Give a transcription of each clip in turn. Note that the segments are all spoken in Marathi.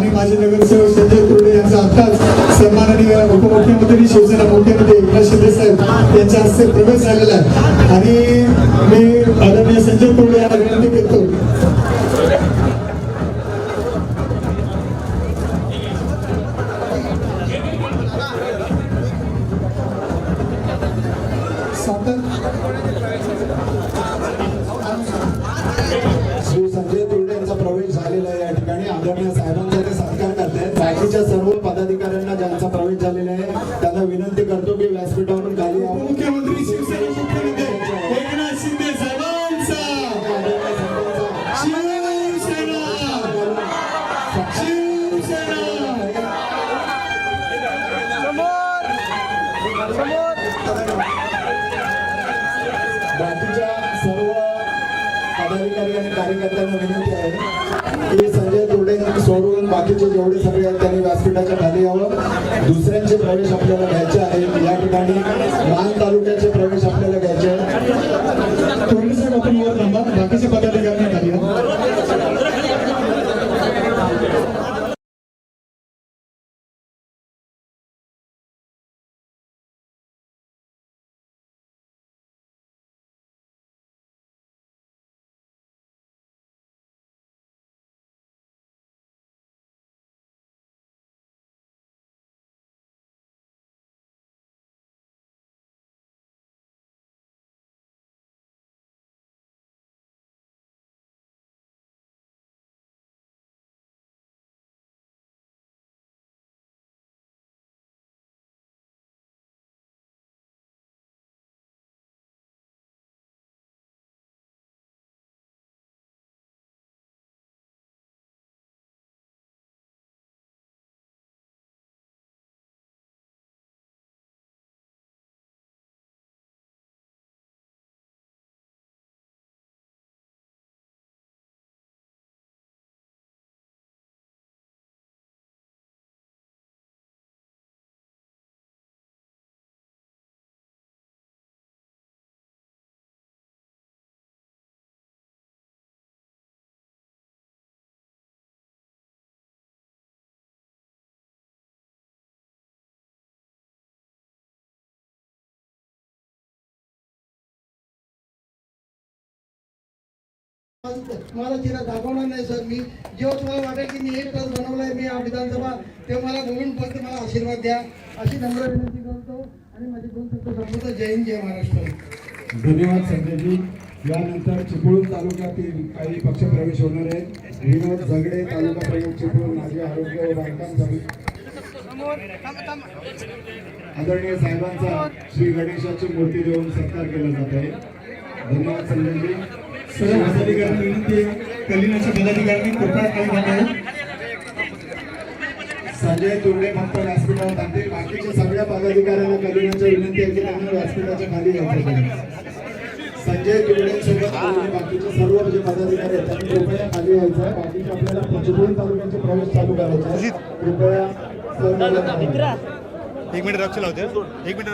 आणि माझे नगरसेवक संजय कुर्डे यांचा आताच सन्माननीय उपमुख्यमंत्री शिवसेना मुख्यमंत्री एकनाथ शिंदे साहेब यांच्या हस्ते प्रवेश झालेला आहे आणि मी आदरणीय संजय कुर्डे यांना विनंती करतो श्री संजय सोडून जेवढे सगळे आहेत त्यांनी व्यासपीठाच्या खाली यावं. दुसऱ्यांचे प्रवेश आपल्याला घ्यायचे आहेत. या ठिकाणी मान तालुक्याचे प्रवेश आपल्याला घ्यायचे आहेत. बाकीचे पदाधिकारी मला चिरा दाखवणार नाही सर. मी जेव्हा तुम्हाला वाटेल की मी एक तास बनवलाय मी हा विधानसभा तेव्हा मला बोलून फक्त मला आशीर्वाद द्या. अशी नम्र विनंती करतो आणि माझे दोन शब्द संपवतो. जय हिंद जय महाराष्ट्र. धन्यवाद संजयजी. यानंतर चिपळूण तालुक्यातील काही पक्ष प्रवेश होणार आहेत. विनोद झगडे तालुका प्रमुख चिपळूण माझे आरोग्य व बांधकाम समिती. आदरणीय साहेबांचा श्री गणेशाची मूर्ती देऊन सत्कार केला जात आहे. धन्यवाद संजयजी. सर्व पदाधिकाऱ्यांना विनंती आहे कलिनाच्या पदाधिकाऱ्यांनी कृपया काही घ्यावं संजय तुर्डे फक्त व्यासपीठावर थांबतील बाकीच्या सगळ्या पदाधिकाऱ्यांना कलिनाच्या विनंती आहे की त्यांना व्यासपीठाच्या खाली यायचं आहे. संजय तुर्डेसोबत बाकीचे सर्व जे पदाधिकारी आहेत त्यांनी कृपया खाली यायचं आहे बाकीचे आपल्याला चिपळूण तालुक्याचे प्रवेश चालू करायचे आहे. कृपया. एक मिनिट लक्ष लावते एक मिनिट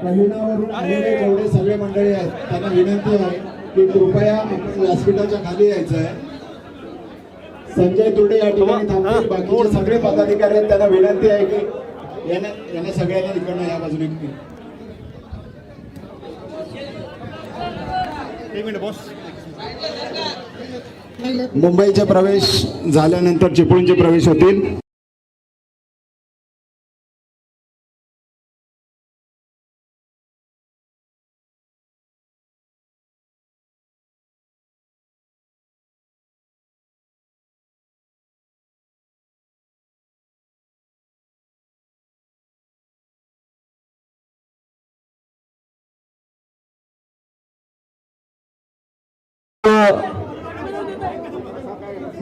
कलिनावरून आलेले जेवढे सगळे मंडळी आहेत त्यांना विनंती आहे की कृपया आपण व्यासपीठाच्या खाली यायचं आहे. संजय तुर्डे या ठिकाणी थांबतील. बाकीचे सगळे पदाधिकारी आहेत त्यांना विनंती आहे की यांना यांना सगळ्यांना इकडनं या बाजूने एक मिनिट बॉस मुंबईचे प्रवेश झाल्यानंतर चिपळूणचे प्रवेश होतील.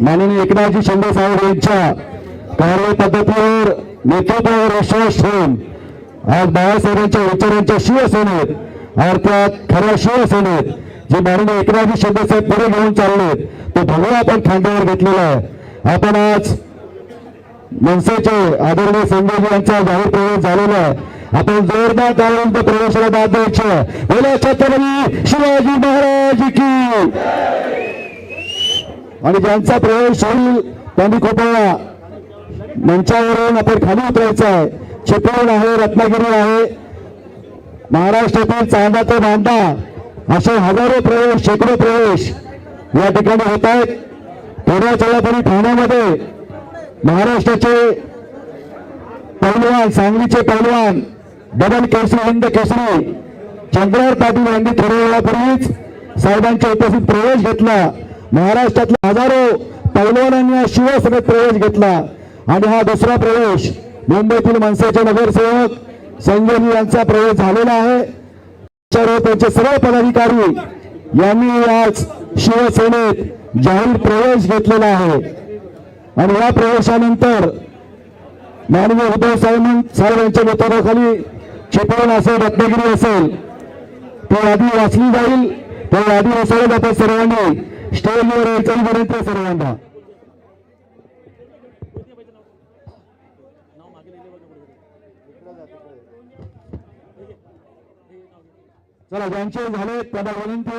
माननीय एकनाथजी शिंदे साहेब यांच्या कार्यपद्धतीवर नेतृत्वावर विश्वास ठेवून आज बाळासाहेबांच्या विचारांच्या शिवसेनेत अर्थात खऱ्या शिवसेनेत जे माननीय एकनाथजी शिंदे साहेब पुढे घेऊन चाललेत तो भगवा आपण खांद्यावर घेतलेला आहे. आपण आज मनसेचे आदरणीय संजय यांचा जाहीर प्रवेश झालेला आहे. आपण जोरदार टाळून प्रवेशाला दाद द्यायची बोला छत्रपती शिवाजी महाराज की. आणि ज्यांचा प्रवेश होईल त्यांनी कृपया मंचावरून आपण खाली उतरायचं आहे. चिपळूण आहे रत्नागिरी आहे. महाराष्ट्रातील चांदा ते बांधा असे हजारो प्रवेश शेकडो प्रवेश या ठिकाणी होत आहेत. थोड्याच वेळापूर्वी ठाण्यामध्ये महाराष्ट्राचे पैलवान सांगलीचे पैलवान बदल केसरी हिंद केसरी. चंद्रहार पाटील यांनी थोड्या वेळापूर्वीच साहेबांच्या उपस्थित प्रवेश घेतला. महाराष्ट्रातल्या हजारो पैलवानांनी या शिवसेनेत प्रवेश घेतला. आणि हा दुसरा प्रवेश मुंबईतील मनसेचे नगरसेवक संजय यांचा प्रवेश झालेला आहे. त्यांचे सर्व पदाधिकारी यांनी आज शिवसेनेत जाहीर प्रवेश घेतलेला आहे. आणि या प्रवेशानंतर माननीय उद्धव साहेब साहेब यांच्या नेतृत्वाखाली चिपळूण असेल रत्नागिरी असेल ती यादी वाचली जाईल त्या यादी वाचायला जातात सर्वांनी. स्टेजवर यायचं विनंती आहे सर्वांना. चला ज्यांचे झाले त्यांना विनंती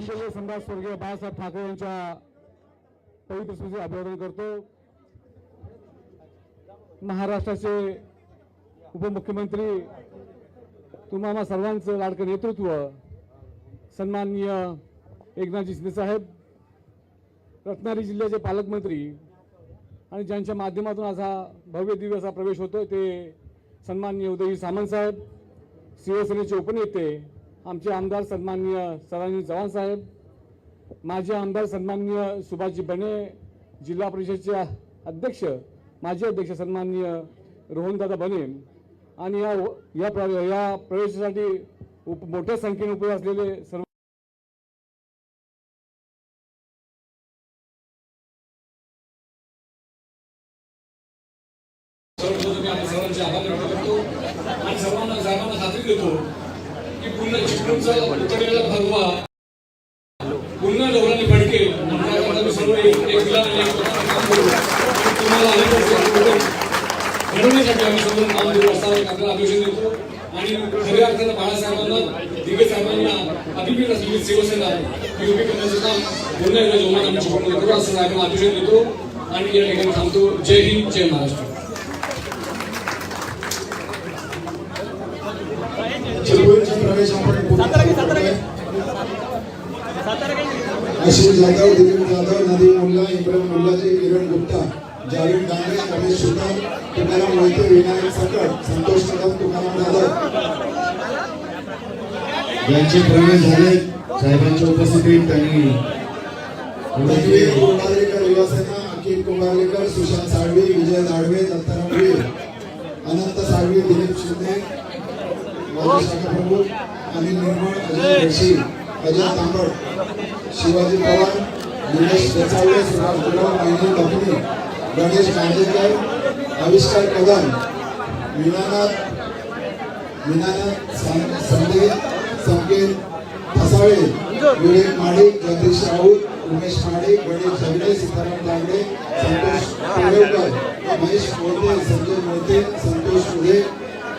आहे. सम्राट स्वर्गीय बाळासाहेब ठाकरे यांच्या पवित्र स्मृती अभिवादन करतो महाराष्ट्राचे उपमुख्यमंत्री तुम्हाला सर्वांचं लाडकं नेतृत्व सन्माननीय एकनाथजी शिंदेसाहेब रत्नागिरी जिल्ह्याचे पालकमंत्री आणि ज्यांच्या माध्यमातून आज हा भव्य दिव्य असा प्रवेश होतो ते सन्माननीय उदयजी सामंत साहेब शिवसेनेचे उपनेते आमचे आमदार सन्माननीय सरांनी चव्हाण साहेब माजी आमदार सन्माननीय सुभाषजी बने जिल्हा परिषदचे अध्यक्ष माजी अध्यक्ष सन्माननीय रोहनदादा बने आणि या या प्र- या प्रवेशासाठी उप मोठ्या संख्येने उपयोग असलेले सर्व सर्वांचे आभार व्यक्त करतो आणि सर्वांना खात्री देतो. की पुन्हा चिपळूणचा भगवा पुन्हा डोलाने भडके सर्व तुम्हाला अनेक घडवण्यासाठी आम्ही सर्व आपल्याला देतो आणि खऱ्या अर्थानं बाळासाहेबांना दिगे साहेबांना अभिप्रेत असलेली शिवसेना ही उभी करण्याचं काम पुन्हा एकदा जोमात आम्ही करू असं साहेबांना देतो. आणि या ठिकाणी थांबतो. जय हिंद जय महाराष्ट्र चिपळूणचा प्रवेश आपण पुन्हा चालू करतोय. आशिष जाधव दिलीप जाधव नदीम मुल्ला इब्राहिम मुल्लाजी किरण गुप्ता जावेद डांगे रमेश सुतार तुकाराम मोहिते विनायक सकट संतोष कदम तुकाराम जाधव. यांचे प्रवेश झाले. साहेबांच्या उपस्थितीत त्यांनी कुंभारलेकर युवासेना अखिल कुंभारलेकर सुशांत साळवी विजय दाडवे दत्ताराम अनंत साळवी दिलीप शिंदे अनिल निर्मळ अजय जोशी अजय तांबड शिवाजी पवार निलेश देसावळे सुभाष गुलाब मैनी लखनी गणेश कांदेकर आविष्कार कदम मीनानाथ मीनानाथ संदे संकेत फसावे विवेक माडिक जगदीश राऊत उमेश माडिक गणेश झगडे सीताराम दांगडे संतोष कोळेकर महेश मोहिते संजय मोहिते संतोष उदे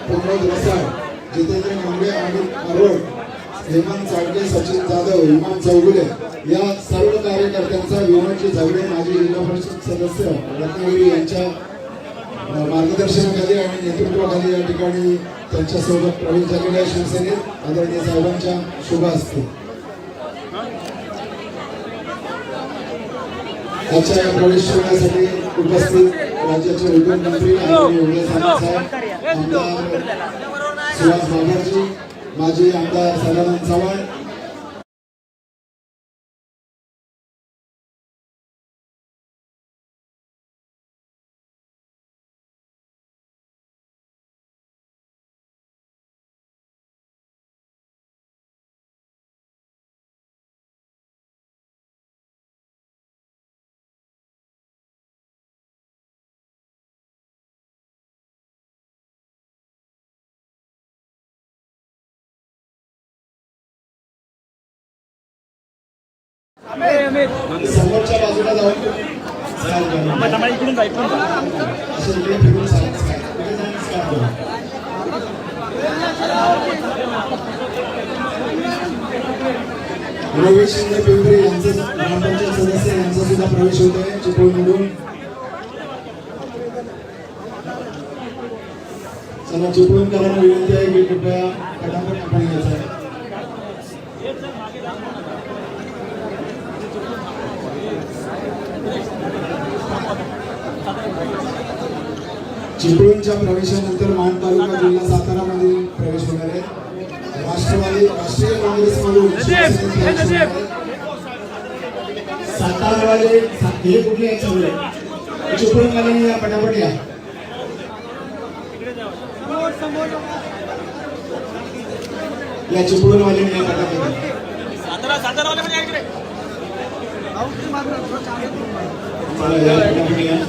प्रमोद रसाळ जितेंद्र मंगळे अमित अरोड हेमंत चाडके सचिन जाधव हेमंत चौगुले या सर्व कार्यकर्त्यांचा विनोदजी झगडे माजी जिल्हा परिषद सदस्य रत्नागिरी यांच्या मार्गदर्शनाखाली आणि नेतृत्वाखाली या ठिकाणी त्यांच्यासोबत प्रवेश झालेल्या शिवसेनेत आदरणीय साहेबांच्या शुभ असते आजच्या या प्रवेश सोहळ्यासाठी उपस्थित राज्याचे उद्योगमंत्री आदरणीय उदय साहेब आमदार सुहास बाबरजी माजी आमदार सदानंद चव्हाण समोरच्या बाजूला जाऊन असं इकडे फिरून स्काय- स्काय- इकडे जाऊन शिंदे पिंपरी यांचं ग्रामपंचायत सदस्य यांचा सुद्धा प्रवेश होत आहे. चिपळूणमधून सर्व चिपळूणकरांना विनंती आहे की कृपया फटाफट आपण घ्यायचा आहे. चिपळूणच्या प्रवेशानंतर मान तालुका जिल्हा सातारामध्ये प्रवेश होणार आहे. राष्ट्रवादी राष्ट्रीय काँग्रेसमधून. सातारावाले हे कुठले चिपळूणवाले या पटापट या. या चिपळूणवाले या पटापट या.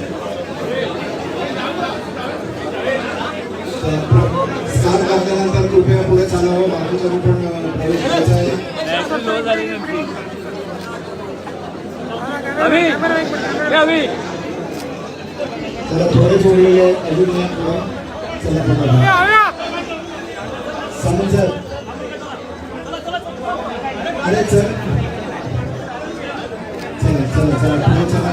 स्टार काढल्यानंतर कृपया पुढे चालावं. बाकीच्या पण प्रवेश करायचा आहे. थोडे जोडलेले अजून चला अरे चला चला चला. पुढे चला.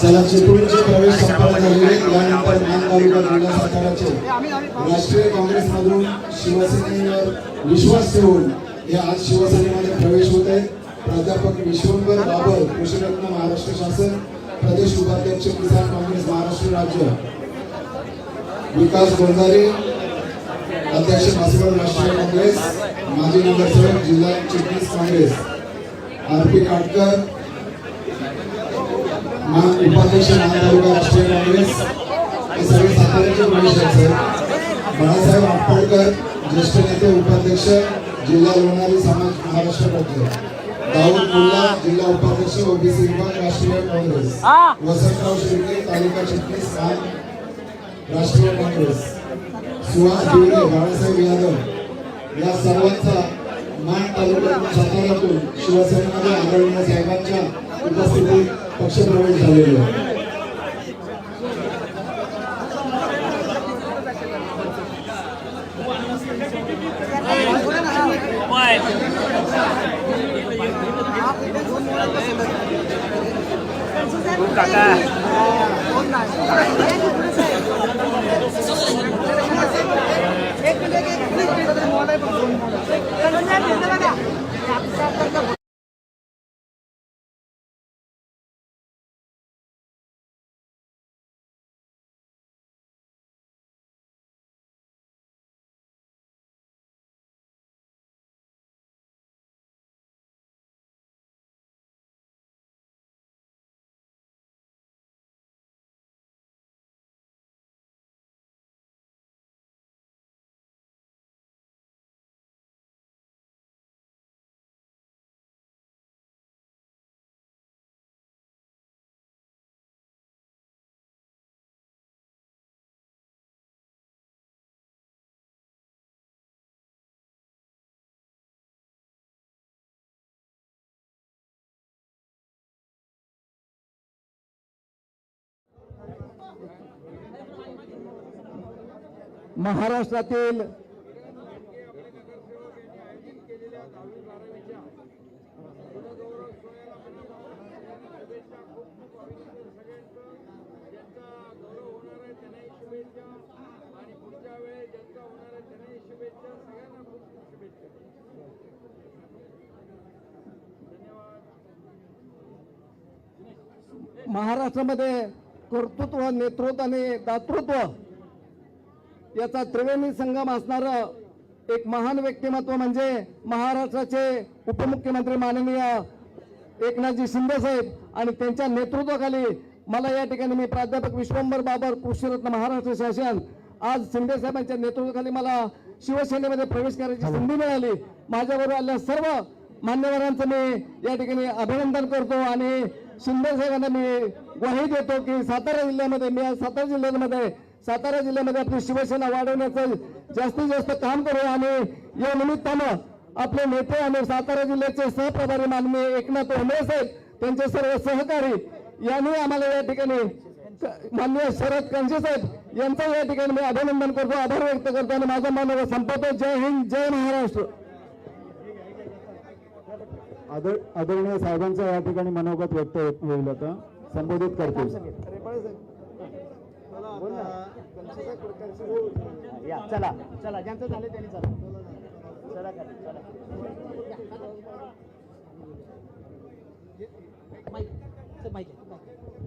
चला चिपळूणचे प्रवेश संपन्न झालेले यानंतर मान तालुका जिल्हा साताराचे राष्ट्रीय काँग्रेसमधून शिवसेनेवर विश्वास ठेवून हे आज शिवसेनेमध्ये प्रवेश होत आहेत प्राध्यापक विश्वंभर बाबर कृषीरत्न महाराष्ट्र शासन प्रदेश उपाध्यक्ष किसान काँग्रेस महाराष्ट्र राज्य. विकास गोंधारे अध्यक्ष मासेगाव राष्ट्रीय काँग्रेस माजी नगरसेवक जिल्हा चिटणीस काँग्रेस. आर पी काटकर उपाध्यक्ष महातालुका राष्ट्रीय काँग्रेस हे सगळे साताऱ्याचे प्रवेश आहेत बाळासाहेब आटपाडकर ज्येष्ठ नेते उपाध्यक्ष जिल्हा लोणारी समाज महाराष्ट्र राज्य. दाऊद मुल्ला जिल्हा उपाध्यक्ष ओबीसी विभाग राष्ट्रीय काँग्रेस. वसंतराव शिर्के तालुका चिटणीस आम राष्ट्रीय काँग्रेस. सुहास गिवडे बाळासाहेब यादव. या सर्वांचा मान तालुक्यातून साताऱ्यातून शिवसेनेमध्ये आदरणीय साहेबांच्या उपस्थितीत पक्षप्रवेश झालेले आहे महाराष्ट्रातील महाराष्ट्रामध्ये कर्तृत्व नेतृत्व आणि दातृत्व याचा त्रिवेणी संगम असणारं एक महान व्यक्तिमत्व म्हणजे महाराष्ट्राचे उपमुख्यमंत्री माननीय एकनाथजी शिंदे साहेब आणि त्यांच्या नेतृत्वाखाली मला या ठिकाणी मी प्राध्यापक विश्वंभर बाबर कृषीरत्न महाराष्ट्र शासन आज शिंदे साहेबांच्या नेतृत्वाखाली मला शिवसेनेमध्ये प्रवेश करायची संधी मिळाली. माझ्याबरोबर आलेल्या सर्व मान्यवरांचं मी या ठिकाणी अभिनंदन करतो आणि शिंदे साहेबांना मी ग्वाही देतो की सातारा जिल्ह्यामध्ये मी आज सातारा जिल्ह्यामध्ये सातारा जिल्ह्यामध्ये आपली शिवसेना वाढवण्याचं जास्तीत जास्त काम करू आणि या निमित्तानं आपले नेते आणि सातारा जिल्ह्याचे सहप्रभारी माननीय एकनाथ उमरे साहेब त्यांचे सर्व सहकारी यांनी आम्हाला या ठिकाणी माननीय शरद कंजे साहेब यांचं या ठिकाणी मी अभिनंदन करतो आभार व्यक्त करतो आणि माझा मानव संपतो जय हिंद जय महाराष्ट्र. आदर आदरणीय साहेबांचं या ठिकाणी मनोगत व्यक्त होईल आता. संबोधित या चला चला ज्यांचं झालं त्यांनी चला. चला का चला. माहिती माहिती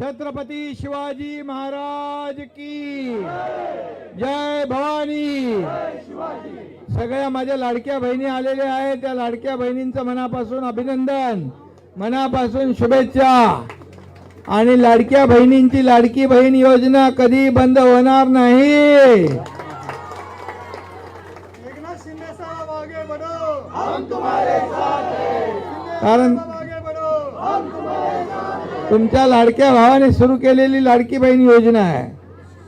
छत्रपती शिवाजी महाराज की जय भवानी. सगळ्या माझ्या लाडक्या बहिणी आलेल्या आहेत. त्या लाडक्या बहिणींचं मनापासून अभिनंदन मनापासून शुभेच्छा. आणि लाडक्या बहिणींची लाडकी बहीण योजना कधी बंद होणार नाही. कारण तुमच्या लाडक्या भावाने सुरू केलेली लाडकी बहीण योजना आहे.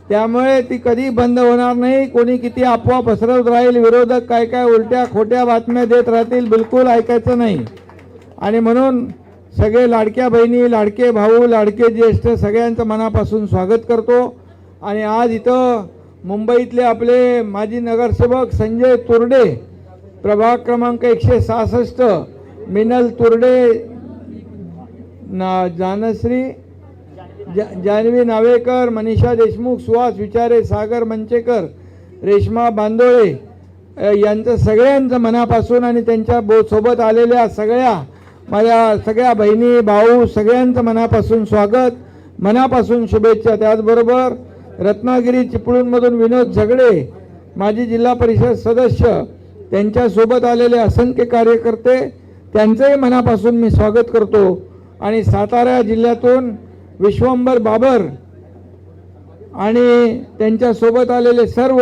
त्यामुळे ती कधी बंद होणार नाही कोणी किती अफवा पसरवत राहील विरोधक काय काय उलट्या खोट्या बातम्या देत राहतील बिलकुल ऐकायचं नाही. आणि म्हणून सगळे लाडक्या बहिणी लाडके भाऊ लाडके ज्येष्ठ सगळ्यांचं मनापासून स्वागत करतो. आणि आज इथं मुंबईतले आपले माजी नगरसेवक संजय तुरडे प्रभाग क्रमांक एकशे सहासष्ट मिनल तुरडे ना जानश्री जा जानवी नावेकर मनीषा देशमुख सुहास विचारे सागर मंचेकर रेश्मा बांदोळे यांचं सगळ्यांचं मनापासून आणि त्यांच्या बो सोबत आलेल्या सगळ्या माझ्या सगळ्या बहिणी भाऊ सगळ्यांचं मनापासून स्वागत मनापासून शुभेच्छा. त्याचबरोबर रत्नागिरी चिपळूणमधून विनोद झगडे माजी जिल्हा परिषद सदस्य त्यांच्यासोबत आलेले असंख्य कार्यकर्ते त्यांचंही मनापासून मी स्वागत करतो. आणि सातारा जिल्ह्यातून विश्वंभर बाबर आणि त्यांच्यासोबत आलेले सर्व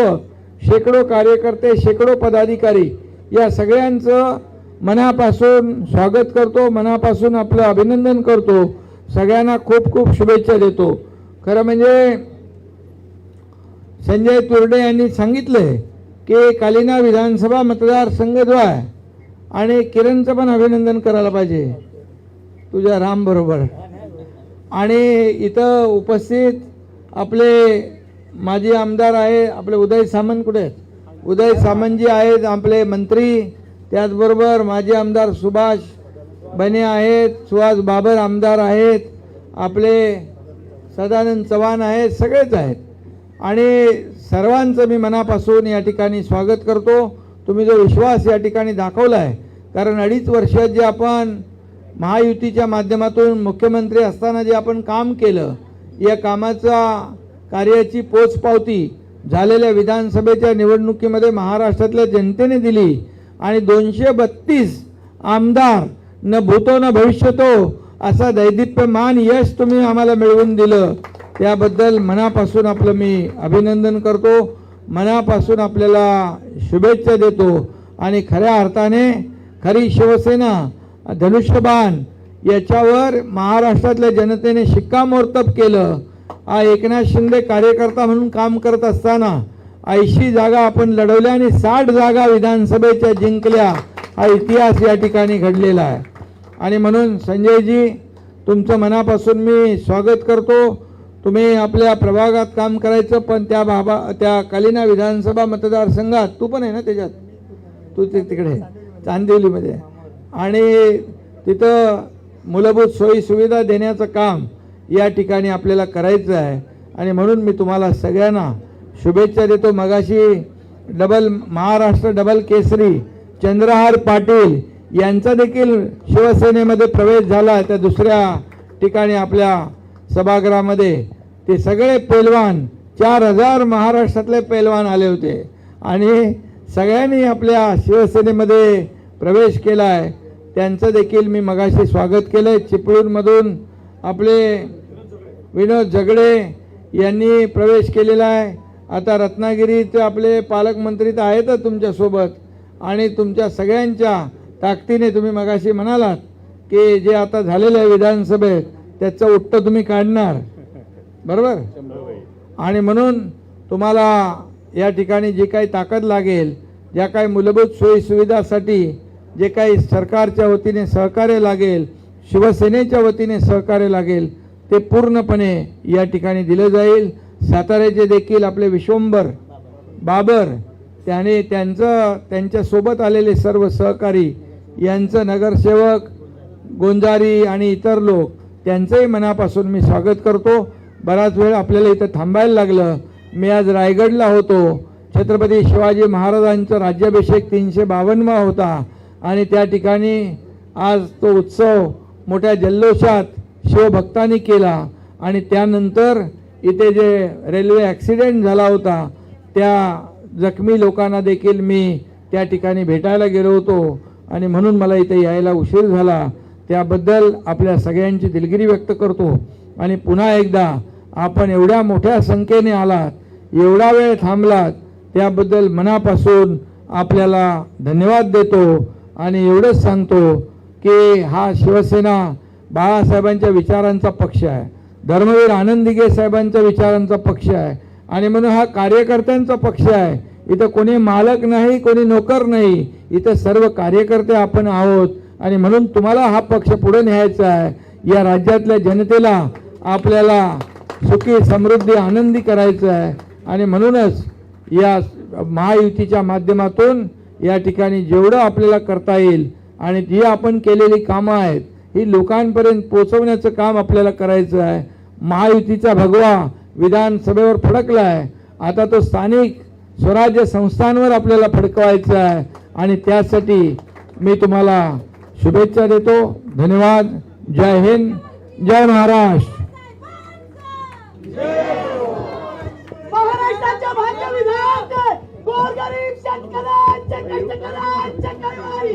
शेकडो कार्यकर्ते शेकडो पदाधिकारी या सगळ्यांचं मनापासून स्वागत करतो मनापासून आपलं अभिनंदन करतो. सगळ्यांना खूप खूप शुभेच्छा देतो. खरं म्हणजे संजय तुर्डे यांनी सांगितलंय की कालिना विधानसभा मतदारसंघ जो आहे आणि किरणचं पण अभिनंदन करायला पाहिजे. तुझ्या रामबरोबर आणि इथं उपस्थित आपले माजी आमदार आहे आपले उदय सामंत कुठे आहेत? उदय सामंतजी आहेत आपले मंत्री. त्याचबरोबर माजी आमदार सुभाष बने आहेत सुहास बाबर आमदार आहेत आपले सदानंद चव्हाण आहेत सगळेच आहेत. आणि सर्वांचं मी मनापासून या ठिकाणी स्वागत करतो. तुम्ही जो विश्वास या ठिकाणी दाखवला आहे कारण अडीच वर्षात जे आपण महायुतीच्या माध्यमातून मुख्यमंत्री असताना जे आपण काम केलं या कामाचा कार्याची पोचपावती झालेल्या विधानसभेच्या निवडणुकीमध्ये महाराष्ट्रातल्या जनतेने दिली आणि दोनशे बत्तीस आमदार न भूतो न भविष्यतो असा दैदिप्यमान यश तुम्ही आम्हाला मिळवून दिलं. त्याबद्दल मनापासून आपलं मी अभिनंदन करतो. मनापासून आपल्याला शुभेच्छा देतो. आणि खऱ्या अर्थाने खरी शिवसेना धनुष्यबाण याच्यावर महाराष्ट्रातल्या जनतेने शिक्कामोर्तब केलं. हा एकनाथ शिंदे कार्यकर्ता म्हणून काम करत असताना ऐंशी जागा आपण लढवल्या आणि साठ जागा विधानसभेच्या जिंकल्या हा इतिहास या ठिकाणी घडलेला आहे. आणि म्हणून संजयजी तुमचं मनापासून मी स्वागत करतो. तुम्ही आपल्या प्रभागात काम करायचं पण त्या बाबा त्या कालिना विधानसभा मतदारसंघात तू पण आहे ना त्याच्यात? तू ते तिकडे चांदिवलीमध्ये आणि तिथं मूलभूत सोयीसुविधा देण्याचं काम या ठिकाणी आपल्याला करायचं आहे. आणि म्हणून मी तुम्हाला सगळ्यांना शुभेच्छा देतो. मगाशी डबल महाराष्ट्र डबल केसरी चंद्रहार पाटील यांचा देखील शिवसेनेमध्ये प्रवेश झाला त्या दुसऱ्या ठिकाणी आपल्या सभागृहामध्ये ते सगळे पैलवान चार हजार महाराष्ट्रातले पैलवान आले होते. आणि सगळ्यांनी आपल्या शिवसेनेमध्ये प्रवेश केला आहे त्यांचं देखील मी मगाशी स्वागत केलं आहे चिपळूणमधून आपले विनोद झगडे यांनी प्रवेश केलेला आहे. आता रत्नागिरीत आपले पालकमंत्री तर आहेतच तुमच्यासोबत. आणि तुमच्या सगळ्यांच्या ताकदीने तुम्ही मगाशी म्हणालात की जे आता झालेलं आहे विधानसभेत त्याचं उत्त तुम्ही काढणार. बरोबर? आणि म्हणून तुम्हाला या ठिकाणी जी काही ताकद लागेल ज्या काही मूलभूत सोयीसुविधासाठी जे काही सरकारच्या वतीने सहकार्य लागेल शिवसेनेच्या वतीने सहकार्य लागेल ते पूर्णपणे या ठिकाणी दिलं जाईल. साताऱ्याचे देखील आपले विश्वंभर बाबर त्याने त्यांचं त्यांच्यासोबत आलेले सर्व सहकारी यांचं नगरसेवक गोंजारी आणि इतर लोक त्यांचंही मनापासून मी स्वागत करतो. बराच वेळ आपल्याला इथं थांबायला लागलं. मी आज रायगडला होतो. छत्रपती शिवाजी महाराजांचा राज्याभिषेक तीनशे बावन्नवा होता. आणि त्या ठिकाणी आज तो उत्सव मोठ्या जल्लोषात शिवभक्तांनी केला. आणि त्यानंतर इथे जे रेल्वे ॲक्सिडेंट झाला होता त्या जखमी लोकांना देखील मी त्या ठिकाणी भेटायला गेलो होतो. आणि म्हणून मला इथे यायला उशीर झाला. त्याबद्दल आपल्या सगळ्यांची दिलगिरी व्यक्त करतो. आणि पुन्हा एकदा आपण एवढ्या मोठ्या संख्येने आलात एवढा वेळ थांबलात त्याबद्दल मनापासून आपल्याला धन्यवाद देतो. आणि एवढंच सांगतो की हा शिवसेना बाळासाहेबांच्या विचारांचा पक्ष आहे. धर्मवीर आनंदीगे साहेबांच्या विचारांचा पक्ष आहे. आणि म्हणून हा कार्यकर्त्यांचा पक्ष आहे. इथं कोणी मालक नाही कोणी नोकर नाही. इथं सर्व कार्यकर्ते आपण आहोत. आणि म्हणून तुम्हाला हा पक्ष पुढे न्यायचा आहे. या राज्यातल्या जनतेला आपल्याला सुखी समृद्धी आनंदी करायचं आहे. आणि म्हणूनच या महायुतीच्या माध्यमातून या ठिकाणी जेवढं आपल्याला करता येईल आणि जी आपण केलेली कामं आहेत ही लोकांपर्यंत पोचवण्याचं काम आपल्याला करायचं आहे. महायुतीचा भगवा विधानसभेवर फडकला आहे आता तो स्थानिक स्वराज्य संस्थांवर आपल्याला फडकवायचा आहे. आणि त्यासाठी मी तुम्हाला शुभेच्छा देतो. धन्यवाद. जय हिंद. जय महाराष्ट्र.